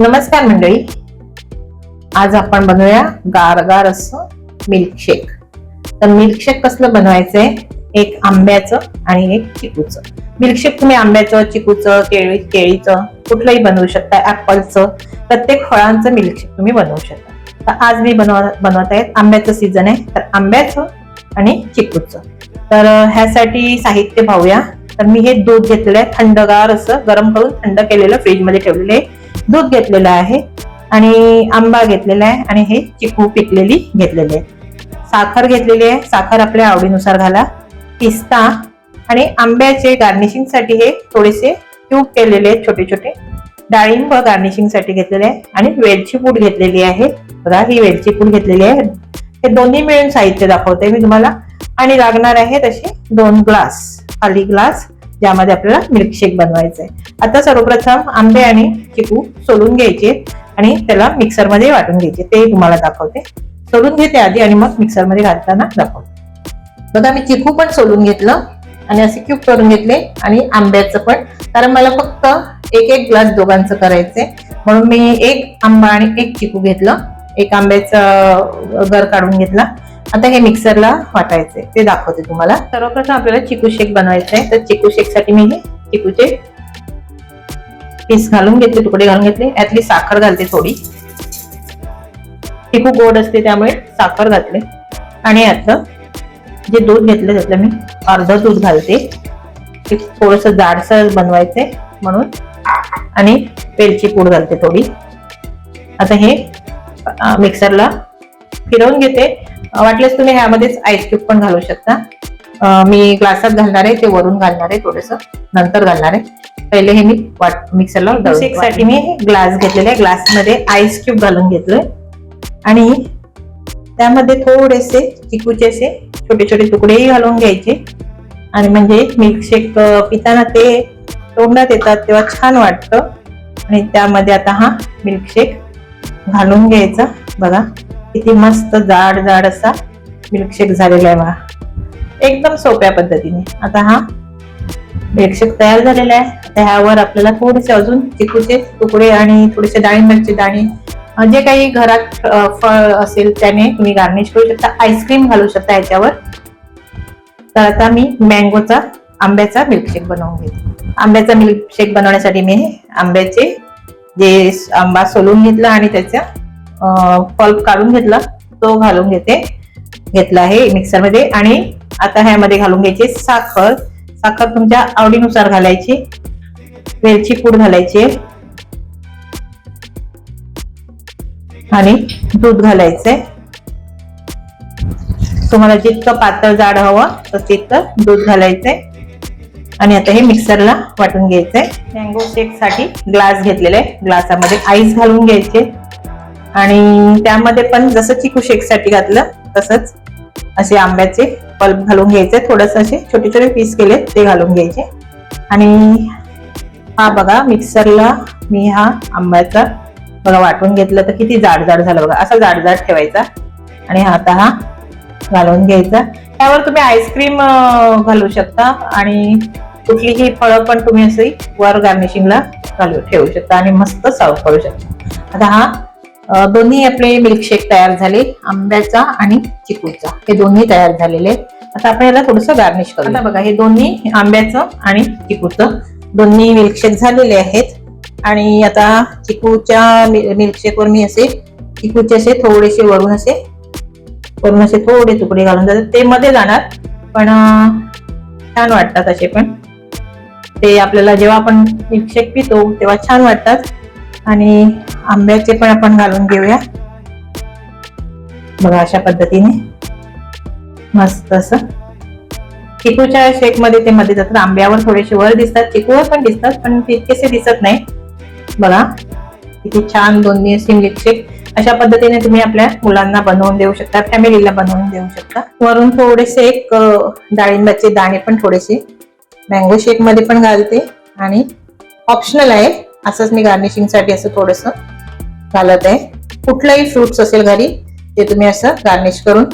नमस्कार मंडळी. आज आपण बनवूया गारगार असं मिल्कशेक तर मिल्कशेक कसलं बनवायचंय? एक आंब्याचं आणि एक चिकूचं. मिल्कशेक तुम्ही आंब्याचं चिकूचं केळी केळीचं कुठलंही बनवू शकता ऍपलचं प्रत्येक फळांचं मिल्कशेक तुम्ही बनवू शकता. तर आज मी बनव बनवत आहेत आंब्याचं सीझन आहे. तर आंब्याचं आणि चिकूचं. तर ह्यासाठी साहित्य पाहूया. तर मी हे दूध घेतलेलं आहे थंडगार असं गरम करून थंड केलेलं फ्रीजमध्ये ठेवलेलं आहे. दूध घेतलेलं आहे आणि आंबा घेतलेला आहे आणि हे चिकू पिकलेली घेतलेली आहे. साखर घेतलेली आहे. साखर आपल्या आवडीनुसार घाला. पिस्ता आणि आंब्याचे गार्निशिंगसाठी हे थोडेसे क्यूब केलेले आहेत छोटे छोटे. डाळिंब गार्निशिंगसाठी घेतलेले आहे आणि वेलची पूड घेतलेली आहे. बघा ही वेलची पूड घेतलेली आहे. हे दोन्ही मिळून साहित्य दाखवते मी तुम्हाला. आणि लागणार आहेत असे दोन ग्लास खाली ग्लास ज्यामध्ये आपल्याला मिल्कशेक बनवायचा आहे आता सर्वप्रथम आंबे आणि चिकू सोलून घ्यायचे आणि त्याला मिक्सरमध्ये वाटून घ्यायचे. ते तुम्हाला दाखवते. सोलून घेते आधी आणि मग मिक्सरमध्ये घालताना दाखवते. बघा मी चिकू पण सोलून घेतलं आणि असे क्यूब करून घेतले आणि आंब्याचं पण. कारण मला फक्त एक एक ग्लास दोघांचं करायचंय. म्हणून मी एक आंबा आणि एक चिकू घेतलं. एक आंब्याचा गर काढून घेतला. आता हे मिक्सरला वाटायचंय. ते दाखवते तुम्हाला. सर्वप्रथम आपल्याला चिकू शेक बनवायचं आहे तर चिकू शेकसाठी मी हे चिकूचे पीस घालून घेतले तुकडे घालून घेतले. यातली साखर घालते थोडी. चिकू गोड असते त्यामुळे साखर घातले. आणि यातलं जे दूध घेतलं त्यातलं मी अर्ध दूध घालते. ते थोडस जाडसर बनवायचंय म्हणून. आणि वेलची पूड घालते थोडी. आता हे मिक्सरला फिरवून घेते. अं, वाटल्यास तुम्ही ह्यामध्येच आईस क्यूब पण घालू शकता. मी ग्लासात घालणार आहे ते वरून घालणार आहे थोडस नंतर घालणार आहे. पहिले हे मी वाट मिक्सरला साठी मी ग्लास घेतलेले आहे ग्लासमध्ये आईस क्यूब घालून घेतलोय. आणि त्यामध्ये थोडेसे चिकूचे असे छोटे छोटे तुकडेही घालून घ्यायचे. आणि म्हणजे मिल्कशेक पिताना ते तोंडात येतात तेव्हा छान वाटतं. आणि त्यामध्ये आता हा मिल्कशेक घालून घ्यायचा. बघा. किती मस्त जाड जाड असा मिल्कशेक झालेला आहे वा एकदम सोप्या पद्धतीने. आता हा मिल्कशेक तयार झालेला आहे. त्यावर ह्यावर आपल्याला थोडेसे अजून चिकूचे तुकडे आणि थोडेसे डाळिंबाचे दाणे जे काही घरात फळ असेल त्याने तुम्ही गार्निश करू शकता. आईस्क्रीम घालू शकता याच्यावर. तर आता मी मँगोचा आंब्याचा मिल्कशेक बनवून घेते. आंब्याचा मिल्कशेक बनवण्यासाठी मी आंब्याचे जे आंबा सोलून घेतला आणि त्याच्या पल्प काढून घेतला. तो घालून घेते. घेतला आहे मिक्सरमध्ये आणि आता ह्यामध्ये घालून घ्यायची साखर. साखर तुमच्या आवडीनुसार घालायची. वेलची पूड घालायची. आणि दूध घालायचंय. तुम्हाला जितकं पातळ जाड हवं तर तितकं दूध घालायचंय. आणि आता हे मिक्सरला वाटून घ्यायचंय. मँगो शेकसाठी ग्लास घेतलेला. आहे ग्लासामध्ये आईस घालून घ्यायचे. आणि त्यामध्ये पण जसं चिकू शेकसाठी घातलं तसंच असे आंब्याचे पल्प घालून घ्यायचे. थोडस असे छोटे छोटे पीस केले ते घालून घ्यायचे. आणि हा बघा मिक्सरला मी हा आंब्याचा बघा वाटून घेतलं तर किती जाड जाड झालं बघा. असा जाड जाड ठेवायचा. आणि हा आता हा घालून घ्यायचा. त्यावर तुम्ही आईस्क्रीम घालू शकता. आणि कुठलीही फळं पण तुम्ही असे वर गार्निशिंगला घालू ठेवू शकता. आणि मस्त सर्व करू शकता. आता हा दोन्ही आपले मिल्कशेक तयार झाले आंब्याचा आणि चिकूचा. हे दोन्ही तयार झालेले आहेत. आता आपण याला थोडस गार्निश करू आता बघा हे दोन्ही आंब्याचं आणि चिकूचं दोन्ही मिल्कशेक झालेले आहेत. आणि आता चिकूच्या मिल्कशेकवर मी असे चिकूचे असे थोडेसे वरून असे वरून असे थोडे तुकडे घालून जातात ते मध्ये जाणार पण छान वाटतात असे पण. ते आपल्याला जेव्हा आपण मिल्कशेक पितो तेव्हा छान वाटतात. आणि आंब्याचे पण आपण घालून घेऊया. बघा अशा पद्धतीने. मस्त असं. चिकूच्या शेकमध्ये ते मध्ये जातात. आंब्यावर थोडेसे वर दिसतात. चिकूवर पण दिसतात पण तितकेसे दिसत नाही. बघा. किती छान दोन्ही असे मिल्कशेक अशा पद्धतीने तुम्ही आपल्या मुलांना बनवून देऊ शकता. फॅमिलीला बनवून देऊ शकता. वरून थोडेसे एक डाळिंबाचे दाणे पण थोडेसे. मँगो शेकमध्ये पण घालते. आणि ऑप्शनल आहे. असंच मी गार्निशिंगसाठी असं थोडंसं. घालत आहे. कुठलाही फ्रुट्स असेल घरी ते तुम्ही असं गार्निश करून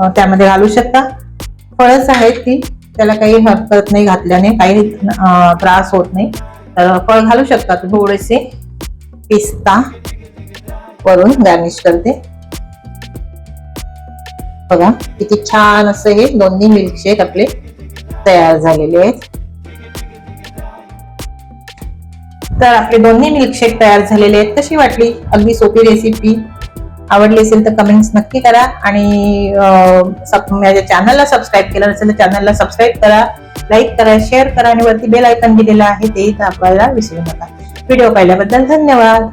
त्यामध्ये घालू शकता. फळच आहेत ती त्याला काही हरकत नाही घातल्याने काही त्रास होत नाही. तर फळ घालू शकता तुम्ही. थोडेसे पिस्ता वरून गार्निश करते. बघा किती छान असं हे दोन्ही मिल्कशेक आपले तयार झालेले आहेत. तर आपले दोन्ही मिल्कशेक तयार झालेले आहेत. कशी वाटली? अगदी सोपी रेसिपी आवडली असेल तर कमेंट्स नक्की करा. आणि माझ्या चॅनलला सबस्क्राईब केलं नसेल तर चॅनलला सबस्क्राईब करा. लाईक करा शेअर करा आणि वरती बेल आयकन दिलेलं आहे ते आपल्याला विसरू नका. व्हिडिओ पाहिल्याबद्दल धन्यवाद.